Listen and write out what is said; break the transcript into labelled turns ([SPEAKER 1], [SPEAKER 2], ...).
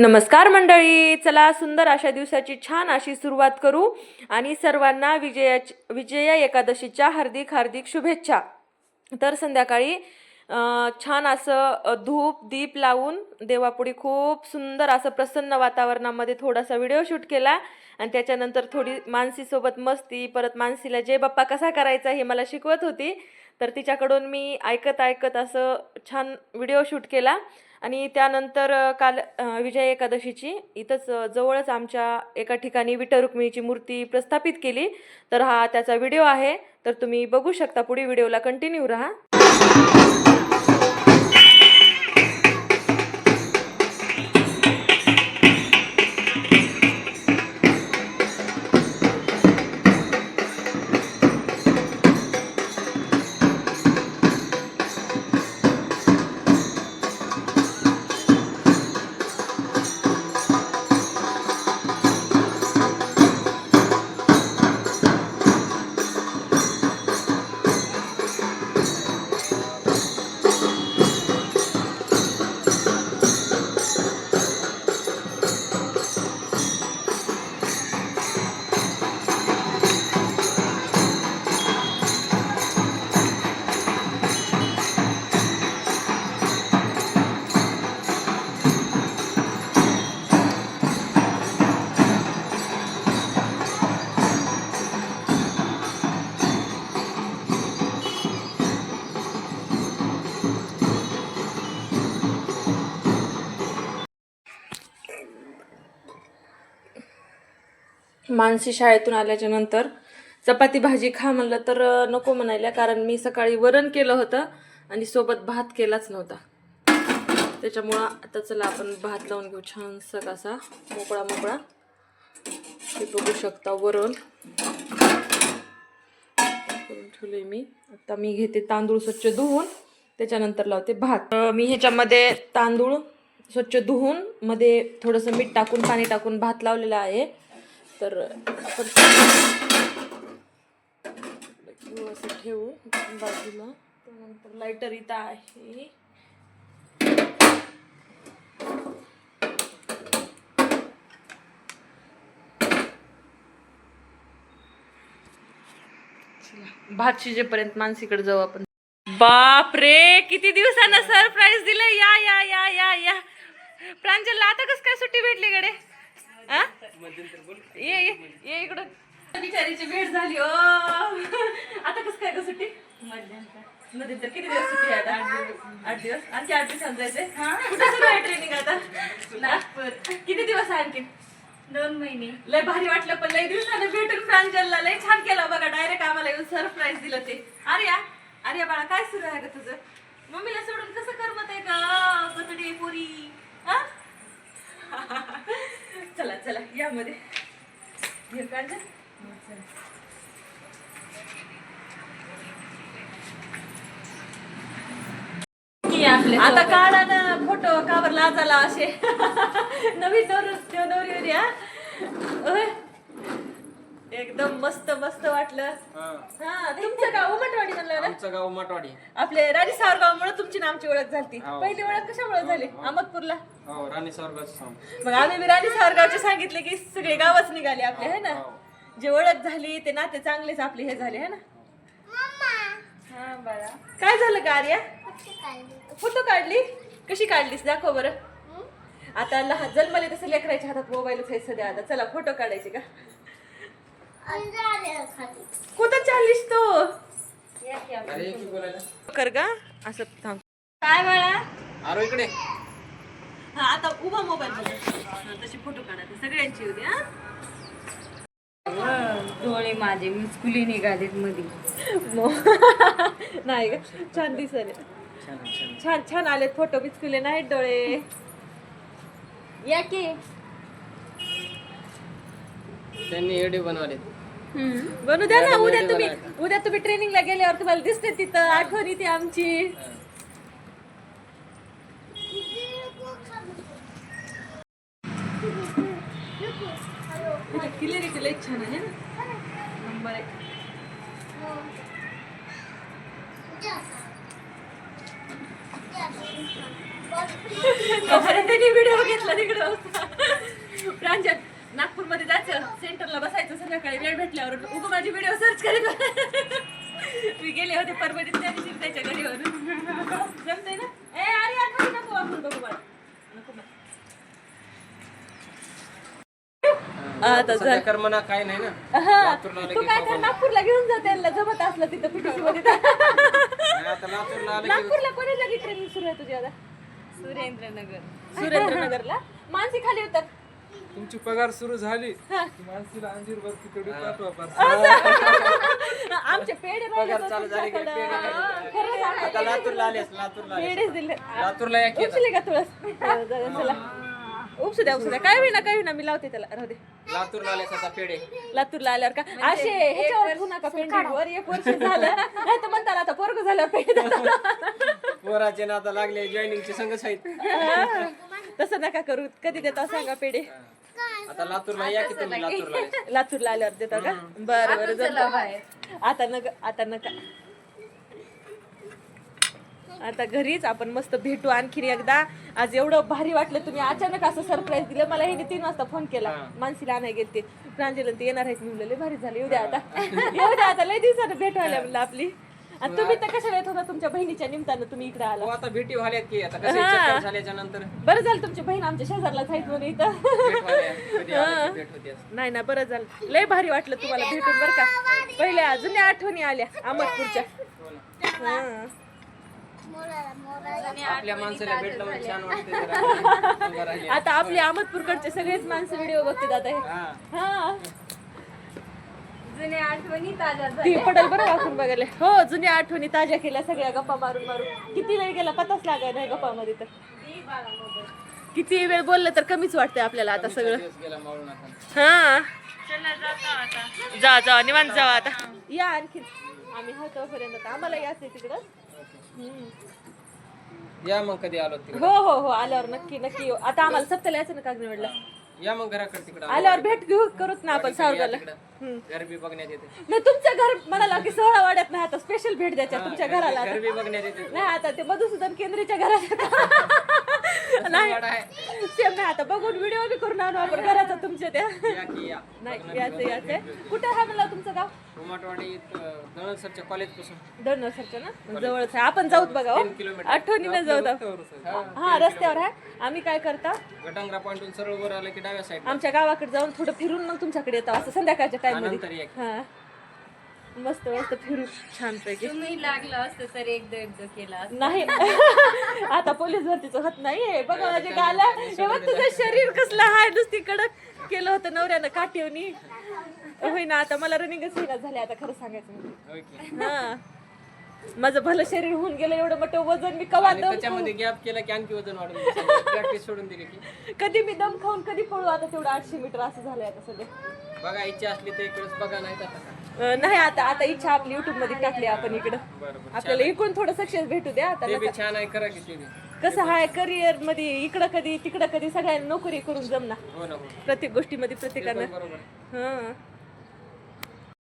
[SPEAKER 1] नमस्कार मंडळी. चला सुंदर अशा दिवसाची छान अशी सुरुवात करू आणि सर्वांना विजयाची विजया एकादशीच्या हार्दिक हार्दिक शुभेच्छा. तर संध्याकाळी छान असं धूप दीप लावून देवापुढे खूप सुंदर असं प्रसन्न वातावरणामध्ये थोडासा व्हिडिओ शूट केला आणि त्याच्यानंतर थोडी मानसीसोबत मस्ती परत मानसीला जय बाप्पा कसा करायचा हे मला शिकवत होती. तर तिच्याकडून मी ऐकत ऐकत असं छान व्हिडिओ शूट केला. आणि त्यानंतर काल विजय एकादशीची इथंच जवळच आमच्या एका ठिकाणी विठ्ठल रुक्मिणीची मूर्ती प्रस्थापित केली. तर हा त्याचा व्हिडिओ आहे. तर तुम्ही बघू शकता पुढे व्हिडिओला. कंटिन्यू राहा. मानसी शाळेतून आल्याच्यानंतर चपाती भाजी खा म्हणलं तर नको म्हणायला कारण मी सकाळी वरण केलं होतं आणि सोबत भात केलाच नव्हता. त्याच्यामुळं आता चला आपण भात लावून घेऊ छानसा कसा मोकळा मोकळा. हे बघू शकता वरण. करून ठेवले मी. आता मी घेते तांदूळ स्वच्छ धुवून त्याच्यानंतर लावते भात. मी ह्याच्यामध्ये तांदूळ स्वच्छ धुवून मध्ये थोडंसं मीठ टाकून पाणी टाकून भात लावलेला आहे. तर आपण असं ठेवू बाजूला. त्यानंतर लायटर इथं आहे. भात शिजेपर्यंत मानसीकडे जाऊ आपण. बाप रे किती दिवसानं सरप्राईज दिलं या या या या या. प्रांजलला आता कस काय सुट्टी भेटली कडे आ? ये ये ये इकडं. बिचारीची भेट झाली ओ. आता कस काय ग सुट्टी? मध्यंतर. किती दिवस सुट्टी आहे आता? आठ दिवस. आणखी आठ दिवसांत जायचंय कुठं सुरू आहे ट्रेनिंग आता? नागपूर. किती दिवस आहे आणखी?
[SPEAKER 2] दोन महिने.
[SPEAKER 1] लय भारी वाटलं पण लय दिवसानं भेटून प्रांजलला लय छान केलं बघा. डायरेक्ट आम्हाला येऊन सरप्राईज दिलं ते. आर्या आर्या बाळा काय सुरू आहे ग तुझं? मम्मीला सोडून कसं करमत आहे का कतडी पोरी हा? चला चला यामध्ये. घे काढलं आता काढा ना फोटो कावर लाजाला असे. नवीन नवर नवरी हा. एकदम मस्त मस्त वाटलं. हा. तुमचं गाव उमटवाडी म्हणलं ना?
[SPEAKER 3] आमचं गाव मटवाडी
[SPEAKER 1] आपले राणी सावरगावमुळे तुमची ना आमची ओळख झाली
[SPEAKER 3] हो.
[SPEAKER 1] पहिली ओळख कशामुळे झाली? अहमदपूरला?
[SPEAKER 3] हो राणी सावरगाव
[SPEAKER 1] मग आम्ही बी राणी सावरगावचे सांगितले की सगळे गावच निघाले आपले है ना?
[SPEAKER 3] हो.
[SPEAKER 1] जे ओळख झाली ते नाते चांगलेच आपले हे झाले है ना?
[SPEAKER 2] हा बाळा.
[SPEAKER 1] काय झालं का आर्या? फोटो काढली? कशी काढलीस? दाखव बरं. आता लहान जन्मले तसं लेकराच्या हातात मोबाईलच आहे सध्या. आता चला फोटो काढायचे का कुठं चाललीस तू?
[SPEAKER 3] अरे
[SPEAKER 1] कर का असं थांब.
[SPEAKER 2] काय बाळा?
[SPEAKER 3] आरो इकडे.
[SPEAKER 1] हा आता उभा मोबाईल तशी फोटो काढायचे सगळ्यांची होती हा?
[SPEAKER 2] डोळे माझे मिसकुली निघालेत मध्ये
[SPEAKER 1] मो- नाही का छान दिसले
[SPEAKER 3] छान छान
[SPEAKER 1] छान छान आलेत फोटो बिचकुले नाहीत डोळे. या की.
[SPEAKER 3] त्यांनी एडी बनवले.
[SPEAKER 1] बनू द्या ना उद्या तुम्ही उद्या तुम्ही ट्रेनिंगला गेल्यावर तुम्हाला दिसते तिथं आठवण येते आमची. क्लिअरिटी लई छान आहे ना? नंबर एक. व्हिडिओ घेतला तिकडं. भेटल्यावर उगं माझी व्हिडिओ सर्च करीत मी गेले होते परभणीत त्या दिवशी त्याच्या घरी जमतंय ना? ए अरे आठवणी नको आपण बघू मला. आता
[SPEAKER 3] सध्या. कर्मना काय नाही ना.
[SPEAKER 1] हा,
[SPEAKER 3] लातूरला आलं
[SPEAKER 1] तू
[SPEAKER 3] की
[SPEAKER 1] काय कर. नागपूरला घेऊन जा त्यांना जमत असलं तिथं पीटीसी मध्ये. तर.
[SPEAKER 3] नाही, आता लातूरला आलं की
[SPEAKER 1] नागपूरला कोणी लगे ट्रेनिंग सुरू आहे तुझी आता?
[SPEAKER 2] सुरेंद्रनगर.
[SPEAKER 1] सुरेंद्रनगरला? मानसी खाली होतात
[SPEAKER 4] तुमची पगार सुरू झाली. की माणसीला अंजीर बर्फी तेवढी पाठवा पार्सल.
[SPEAKER 1] आमचे पेढे
[SPEAKER 3] पगार चालू झाले की. पेढे. आता लातूरला आलेस लातूरला आलेस.
[SPEAKER 1] पेढेच दिले.
[SPEAKER 3] लातूरला या की आता.
[SPEAKER 1] का तुळस चला उपसू द्या उपसू द्या काय होईना काय होईना? मी लावते त्याला. राहू दे.
[SPEAKER 3] लातूरला आलेस आता पेढे.
[SPEAKER 1] लातूरला आल्यावर का? असे ह्याच्यावर ठेवू नका पेंडिंगवर एक वर्ष झालं. नाही तर म्हणताना आता पोरग झाल्यावर पेंड
[SPEAKER 3] पोराचे ना आता लागले जॉईनिंगचे संघच आहेत.
[SPEAKER 1] तसं नका करू. कधी देता सांगा पेढे?
[SPEAKER 3] आता लातूरला या की तुम्ही लातूरला.
[SPEAKER 1] लातूरला आल्यावर देता का? बरं बरं
[SPEAKER 2] चला
[SPEAKER 1] जमतं.
[SPEAKER 2] बाहेर.
[SPEAKER 1] आता नका आता नका. आता घरीच आपण मस्त भेटू आणखीन एकदा. आज एवढं भारी वाटलं तुम्ही अचानक असं सरप्राईज दिलं. मला हे तीन वाजता फोन केला. मानसीला आणाय गेलते प्रांजल ते येणार आहेत म्हणलं लय भारी झालं. येऊ द्या आता. येऊ द्या आता. लय दिवसानं भेट व्हायला म्हणलं आपली. आणि तुम्ही तर कशाला येत होता तुमच्या बहिणीच्या निमित्तानं तुम्ही इकडे आला
[SPEAKER 3] हो आता भेटी व्हाल्यात की आता कसे चक्कर झाल्याच्यानंतर
[SPEAKER 1] बरं झालं तुमची बहीण आमच्या शेजारलाच आहेत म्हणून इथं
[SPEAKER 3] भेट व्हाल्या कधी आलं की भेट होते असं.
[SPEAKER 1] नाही ना बरं झालं लय भारी वाटलं तुम्हाला भेटून बरं का पहिल्या जुन्या आठवणी आल्या अहमदपूरच्या
[SPEAKER 3] ना.
[SPEAKER 1] हा.
[SPEAKER 3] आपल्या माणसाला भेटलं म्हणजे छान वाटतं जरा. उभं राहिले.
[SPEAKER 1] आता आपले अहमदपूरकडचे सगळेच माणसं व्हिडिओ बघतात आता हे.
[SPEAKER 3] हा.
[SPEAKER 1] हा
[SPEAKER 2] जुन्या आठवणी ताज्या
[SPEAKER 1] ती पडल बरं वाकून बघायला. हो जुन्या आठवणी ताज्या केल्या सगळ्या गप्पा मारून मारून. किती वेळ गेला पताच लागाय नाही गप्पामध्ये तर. किती वेळ बोललं तर कमीच वाटतंय आपल्याला आता सगळं.
[SPEAKER 3] दिवस गेला मारून आता.
[SPEAKER 1] हा. जा जा निवांत जावा आता. या आणखी आम्ही हा तोपर्यंत आता. आम्हाला याच आहे तिकडं. हम्म.
[SPEAKER 3] या मग कधी आलो तिकडे?
[SPEAKER 1] हो हो हो. आल्यावर नक्की नक्की. येऊ. आता आम्हाला सप्त्याला यायचं ना कागनीवाडला
[SPEAKER 3] या मग घराकडे तिकडे
[SPEAKER 1] आल्यावर भेट घेऊ करूच ना आपण सावरगावला हम्म.
[SPEAKER 3] घर बी बघण्यात येते.
[SPEAKER 1] नाही तुमचं घर म्हणाला की सोहळा वाड्यात नाही आता स्पेशल भेट द्यायच्या तुमच्या घराला आता.
[SPEAKER 3] घर बी बघण्यात येते.
[SPEAKER 1] नाही आता ते मधुसूदन केंद्रीच्या घरात. नाही. सेम नाही आता बघून व्हिडिओ बी करून आणू आपण घराचा तुमच्या त्या. नाही याचं याचं. कुठे आहे म्हणला तुमचं गाव?
[SPEAKER 3] दळणसरच्या कॉलेजपासून
[SPEAKER 1] दळणं सरचं ना? जवळच आहे. आपण जाऊत बघा हो.
[SPEAKER 3] किलोमीटर.
[SPEAKER 1] आठवणीनं जाऊ हा रस्त्यावर आहे. आम्ही काय करता?
[SPEAKER 3] गटांगरा पॉइंटून सरळ वर आलं की डाव्या साईड
[SPEAKER 1] आमच्या गावाकडे जाऊन थोडं फिरून मग तुमच्याकडे येतो असं संध्याकाळच्या टाइममध्ये. मस्त मस्त फिरू छान पैकी
[SPEAKER 2] तुम्ही लागलं असतं तर एकदा एकदा केला.
[SPEAKER 1] नाही. आता पोलीस भरतीचं होत नाही बघा माझे गाला. हे बघ तुझं शरीर कसलं हाय नुसती कडक केलं होतं नवऱ्यानं काठीवनी होय ना आता मला रनिंगच होईना झाले आता खरं सांगायचं म्हणजे. हा. माझं भलं शरीर होऊन गेलं एवढं मोठं वजन मी कवा
[SPEAKER 3] आणि
[SPEAKER 1] दम
[SPEAKER 3] त्याच्यामध्ये गॅप केला की आणखी वजन प्रॅक्टिस सोडून दिली की.
[SPEAKER 1] कधी मी दम खाऊन कधी पळू? आता तेवढं आठशे मीटर असं झालंय आता सध्या.
[SPEAKER 3] बघा इच्छा असली तर वेळेस बघा नाही तर आता काय.
[SPEAKER 1] अं, नाही आता आता इच्छा आपली युट्यूबमध्ये टाकली आपण इकडं.
[SPEAKER 3] बरं बरं
[SPEAKER 1] आपल्याला इकडून थोडं सक्सेस भेटू द्या. आता
[SPEAKER 3] ते बी छान आहे करा की ते बी.
[SPEAKER 1] कसं हाय करिअरमध्ये इकडं कधी तिकडं कधी सगळ्यांना नोकरी करून जमना
[SPEAKER 3] हो ना हो
[SPEAKER 1] प्रत्येक गोष्टीमध्ये प्रत्येकानं.
[SPEAKER 3] बरोबर
[SPEAKER 1] हं.